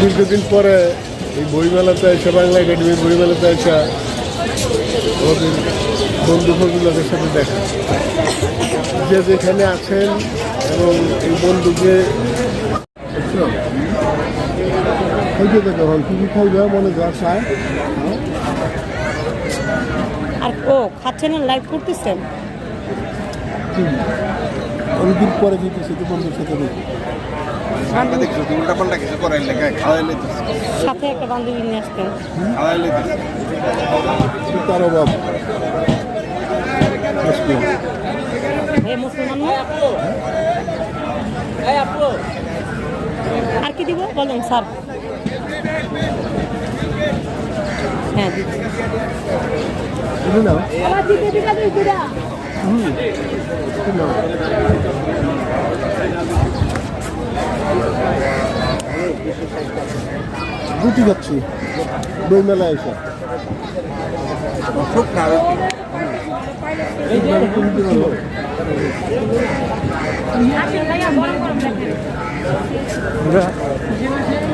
দীর্ঘদিন পরে এই বইমেলাতে এসে বাংলা একাডেমির বইমেলাতে এসে আমাদের বন্ধু ফজুলের সাথে দেখা। যে যেখানে আছেন এবং এই বন্ধুকে বুঝছ? ওই যে দেখো এখন কি কি খাইবে মনে যা চায়? আর ও খাচ্ছেন লাইভ করতেছেন? অনেকদিন পরে দিতেছে তো বন্ধুর সাথে কিছু করাই খাওয়াই সাথে একটা বান্ধবী নিয়ে আসতেন খাওয়াই তার অভাব। মুসলমান আর কি দিব? বলেন স্যার। হ্যাঁ। দিচ্ছি। বুঝলি না রুটি খাচ্ছি বই মেলা এসে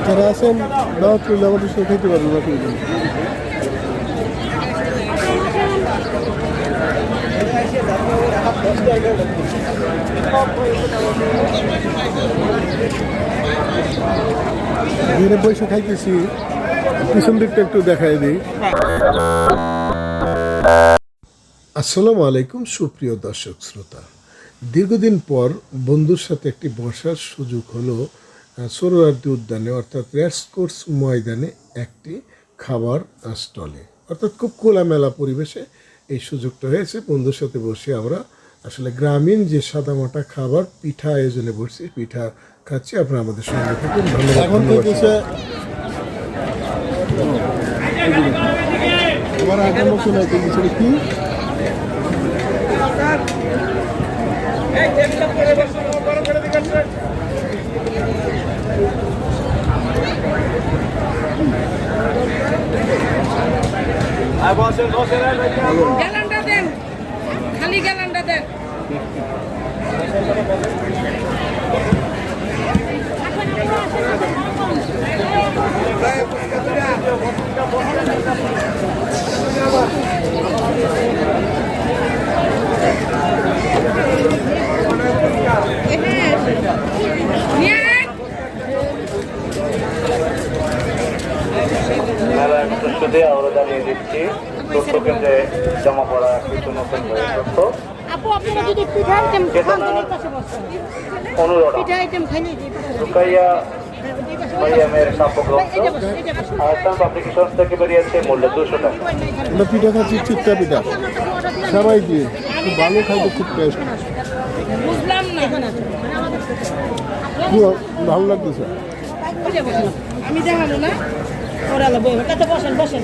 যারা আছেন দাওয়াত করলে আমাদের সাথে খেতে পারবেন না কিন্তু দিনে বসে খাইতেছি পিছন দিকটা একটু দেখাই দিই। আসসালামু আলাইকুম সুপ্রিয় দর্শক শ্রোতা। দীর্ঘদিন পর বন্ধুর সাথে একটি বসার সুযোগ হলো আহ, সোহরাওয়ার্দী উদ্যানে অর্থাৎ রেসকোর্স ময়দানে একটি খাবার স্টলে। অর্থাৎ খুব খোলামেলা পরিবেশে এই সুযোগটা হয়েছে। বন্ধুর সাথে বসে আমরা আসলে গ্রামীণ যে সাদামাটা খাবার পিঠা আয়োজনে বসছি পিঠা খাচ্ছি আপনারা আমাদের সঙ্গে থাকুন। ধন্যবাদ এখন থেকে আমার আগাম শোনাইতে গেছিল কি গ্যালান্ডা দেন প্রস্তুতি আমরা জানিয়ে দিচ্ছি। তথ্য কেন্দ্রে জমা পড়া কিছু নতুন তথ্য। অনুরোধ। রুকাইয়া মারিয়ামের। আসাম থেকে বেরিয়েছে মূল্য দুশো টাকা। আমরা পিঠা খাচ্ছি চিত্তা পিঠা। সবাই দিয়ে খুব ভালো খাইতে খুব টেস্ট বুঝলাম না। ভালো লাগতেছে। আমি দেখাবো না। ওরা বসেন বসেন।